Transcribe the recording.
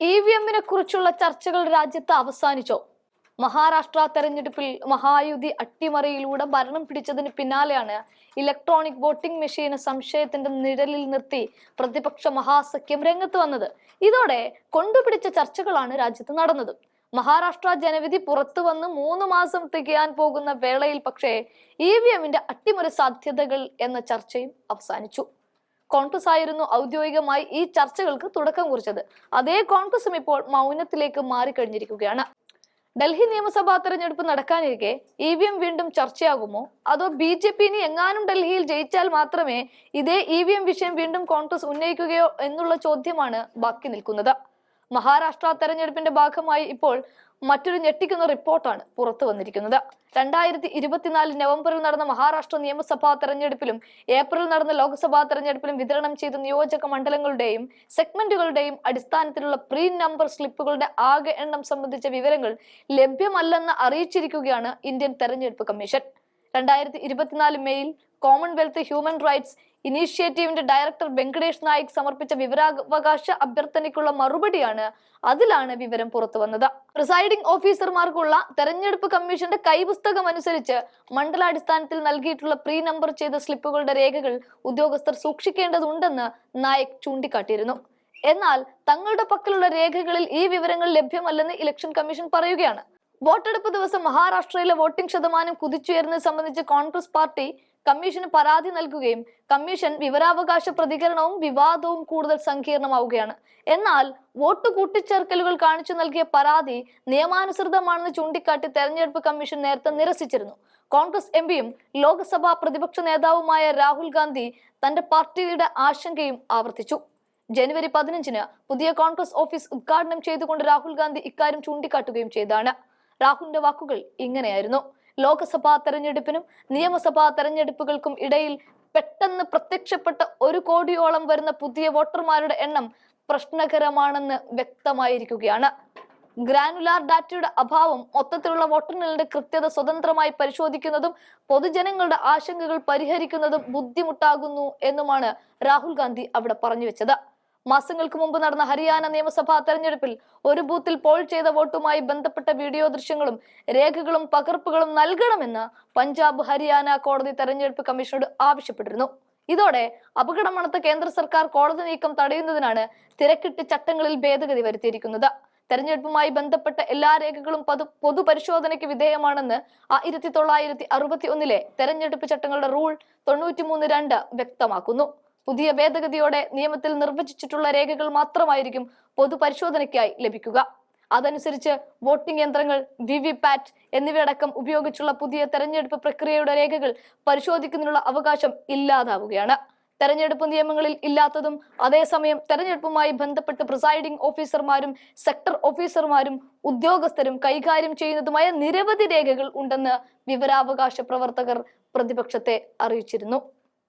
E V എമ്മിനെ കുറിച്ചുള്ള ചർച്ചകൾ രാജ്യത്ത് അവസാനിച്ചോ? മഹാരാഷ്ട്ര തെരഞ്ഞെടുപ്പിൽ മഹായുതി അട്ടിമറിയിലൂടെ ഭരണം പിടിച്ചതിന് പിന്നാലെയാണ് ഇലക്ട്രോണിക് വോട്ടിംഗ് മെഷീന് സംശയത്തിന്റെ നിഴലിൽ നിർത്തി പ്രതിപക്ഷ മഹാസഖ്യം രംഗത്ത് വന്നത്. ഇതോടെ കൊണ്ടുപിടിച്ച ചർച്ചകളാണ് രാജ്യത്ത് നടന്നത്. മഹാരാഷ്ട്ര ജനവിധി പുറത്തു വന്ന് മൂന്ന് മാസം തികയാൻ പോകുന്ന വേളയിൽ പക്ഷേ ഇ വി എമ്മിന്റെ അട്ടിമറി സാധ്യതകൾ എന്ന ചർച്ചയും അവസാനിച്ചു. കോൺഗ്രസ് ആയിരുന്നു ഔദ്യോഗികമായി ഈ ചർച്ചകൾക്ക് തുടക്കം കുറിച്ചത്. അതേ കോൺഗ്രസും ഇപ്പോൾ മൗനത്തിലേക്ക് മാറിക്കഴിഞ്ഞിരിക്കുകയാണ്. ഡൽഹി നിയമസഭാ തെരഞ്ഞെടുപ്പ് നടക്കാനിരിക്കെ ഇ വി എം വീണ്ടും ചർച്ചയാകുമോ? അതോ ബി ജെ പി ഇനി എങ്ങാനും ഡൽഹിയിൽ ജയിച്ചാൽ മാത്രമേ ഇതേ ഇ വി എം വിഷയം വീണ്ടും കോൺഗ്രസ് ഉന്നയിക്കുകയോ എന്നുള്ള ചോദ്യമാണ് ബാക്കി നിൽക്കുന്നത്. മഹാരാഷ്ട്ര തെരഞ്ഞെടുപ്പിന്റെ ഭാഗമായി ഇപ്പോൾ മറ്റൊരു ഞെട്ടിക്കുന്ന റിപ്പോർട്ടാണ് പുറത്തു വന്നിരിക്കുന്നത്. രണ്ടായിരത്തി ഇരുപത്തിനാല് നവംബറിൽ നടന്ന മഹാരാഷ്ട്ര നിയമസഭാ തെരഞ്ഞെടുപ്പിലും ഏപ്രിൽ നടന്ന ലോക്സഭാ തെരഞ്ഞെടുപ്പിലും വിതരണം ചെയ്ത നിയോജക മണ്ഡലങ്ങളുടെയും സെഗ്മെന്റുകളുടെയും അടിസ്ഥാനത്തിലുള്ള പ്രീ നമ്പർ സ്ലിപ്പുകളുടെ ആകെ എണ്ണം സംബന്ധിച്ച വിവരങ്ങൾ ലഭ്യമല്ലെന്ന് അറിയിച്ചിരിക്കുകയാണ് ഇന്ത്യൻ തെരഞ്ഞെടുപ്പ് കമ്മീഷൻ. രണ്ടായിരത്തി ഇരുപത്തിനാല് മെയിൽ കോമൺവെൽത്ത് ഹ്യൂമൻ റൈറ്റ്സ് ഇനീഷ്യേറ്റീവിന്റെ ഡയറക്ടർ വെങ്കടേഷ് നായിക് സമർപ്പിച്ച വിവരാവകാശ അഭ്യർത്ഥനയ്ക്കുള്ള മറുപടിയാണ് അതിലാണ് വിവരം പുറത്തു വന്നത് പ്രിസൈഡിംഗ് ഓഫീസർമാർക്കുള്ള തെരഞ്ഞെടുപ്പ് കമ്മീഷന്റെ കൈപുസ്തകം അനുസരിച്ച് മണ്ഡലാടിസ്ഥാനത്തിൽ നൽകിയിട്ടുള്ള പ്രീ നമ്പർ ചെയ്ത സ്ലിപ്പുകളുടെ രേഖകൾ ഉദ്യോഗസ്ഥർ സൂക്ഷിക്കേണ്ടതുണ്ടെന്ന് നായിക് ചൂണ്ടിക്കാട്ടിയിരുന്നു. എന്നാൽ തങ്ങളുടെ പക്കലുള്ള രേഖകളിൽ ഈ വിവരങ്ങൾ ലഭ്യമല്ലെന്ന് ഇലക്ഷൻ കമ്മീഷൻ പറയുകയാണ്. വോട്ടെടുപ്പ് ദിവസം മഹാരാഷ്ട്രയിലെ വോട്ടിംഗ് ശതമാനം കുതിച്ചുയർന്നത് സംബന്ധിച്ച് കോൺഗ്രസ് പാർട്ടി കമ്മീഷന് പരാതി നൽകുകയും കമ്മീഷൻ വിവരാവകാശ പ്രതികരണവും വിവാദവും കൂടുതൽ സങ്കീർണമാവുകയാണ്. എന്നാൽ വോട്ട് കൂട്ടിച്ചേർക്കലുകൾ കാണിച്ചു നൽകിയ പരാതി നിയമാനുസൃതമാണെന്ന് ചൂണ്ടിക്കാട്ടി തെരഞ്ഞെടുപ്പ് കമ്മീഷൻ നേരത്തെ നിരസിച്ചിരുന്നു. കോൺഗ്രസ് എം പിയും ലോക്സഭാ പ്രതിപക്ഷ നേതാവുമായ രാഹുൽ ഗാന്ധി തന്റെ പാർട്ടിയുടെ ആശങ്കയും ആവർത്തിച്ചു. ജനുവരി പതിനഞ്ചിന് പുതിയ കോൺഗ്രസ് ഓഫീസ് ഉദ്ഘാടനം ചെയ്തുകൊണ്ട് രാഹുൽ ഗാന്ധി ഇക്കാര്യം ചൂണ്ടിക്കാട്ടുകയും ചെയ്താണ്. രാഹുലിന്റെ വാക്കുകൾ ഇങ്ങനെയായിരുന്നു. ലോക്സഭാ തെരഞ്ഞെടുപ്പിനും നിയമസഭാ തെരഞ്ഞെടുപ്പുകൾക്കും ഇടയിൽ പെട്ടെന്ന് പ്രത്യക്ഷപ്പെട്ട ഒരു കോടിയോളം വരുന്ന പുതിയ വോട്ടർമാരുടെ എണ്ണം പ്രശ്നകരമാണെന്ന് വ്യക്തമായിരിക്കുകയാണ്. ഗ്രാനുലാർ ഡാറ്റയുടെ അഭാവം മൊത്തത്തിലുള്ള വോട്ടെണ്ണലിന്റെ കൃത്യത സ്വതന്ത്രമായി പരിശോധിക്കുന്നതും പൊതുജനങ്ങളുടെ ആശങ്കകൾ പരിഹരിക്കുന്നതും ബുദ്ധിമുട്ടാകുന്നു എന്നുമാണ് രാഹുൽ ഗാന്ധി അവിടെ പറഞ്ഞു വെച്ചത്. മാസങ്ങൾക്ക് മുമ്പ് നടന്ന ഹരിയാന നിയമസഭാ തെരഞ്ഞെടുപ്പിൽ ഒരു ബൂത്തിൽ പോൾ ചെയ്ത വോട്ടുമായി ബന്ധപ്പെട്ട വീഡിയോ ദൃശ്യങ്ങളും രേഖകളും പകർപ്പുകളും നൽകണമെന്ന് പഞ്ചാബ് ഹരിയാന കോടതി തെരഞ്ഞെടുപ്പ് കമ്മീഷനോട് ആവശ്യപ്പെട്ടിരുന്നു. ഇതോടെ അപകടമണത്ത കേന്ദ്ര സർക്കാർ കോടതി നീക്കം തടയുന്നതിനാണ് തിരക്കിട്ട് ചട്ടങ്ങളിൽ ഭേദഗതി വരുത്തിയിരിക്കുന്നത്. തെരഞ്ഞെടുപ്പുമായി ബന്ധപ്പെട്ട എല്ലാ രേഖകളും പൊതു പൊതുപരിശോധനയ്ക്ക് വിധേയമാണെന്ന് ആയിരത്തി തൊള്ളായിരത്തി അറുപത്തി ഒന്നിലെ തെരഞ്ഞെടുപ്പ് ചട്ടങ്ങളുടെ റൂൾ തൊണ്ണൂറ്റിമൂന്ന് രണ്ട് വ്യക്തമാക്കുന്നു. പുതിയ ഭേദഗതിയോടെ നിയമത്തിൽ നിർവചിച്ചിട്ടുള്ള രേഖകൾ മാത്രമായിരിക്കും പൊതുപരിശോധനയ്ക്കായി ലഭിക്കുക. അതനുസരിച്ച് വോട്ടിംഗ് യന്ത്രങ്ങൾ വി വി പാറ്റ് എന്നിവയടക്കം ഉപയോഗിച്ചുള്ള പുതിയ തെരഞ്ഞെടുപ്പ് പ്രക്രിയയുടെ രേഖകൾ പരിശോധിക്കുന്നതിനുള്ള അവകാശം ഇല്ലാതാവുകയാണ്. തെരഞ്ഞെടുപ്പ് നിയമങ്ങളിൽ ഇല്ലാത്തതും അതേസമയം തെരഞ്ഞെടുപ്പുമായി ബന്ധപ്പെട്ട് പ്രിസൈഡിംഗ് ഓഫീസർമാരും സെക്ടർ ഓഫീസർമാരും ഉദ്യോഗസ്ഥരും കൈകാര്യം ചെയ്യുന്നതുമായ നിരവധി രേഖകൾ ഉണ്ടെന്ന് വിവരാവകാശ പ്രവർത്തകർ പ്രതിപക്ഷത്തെ അറിയിച്ചിരുന്നു.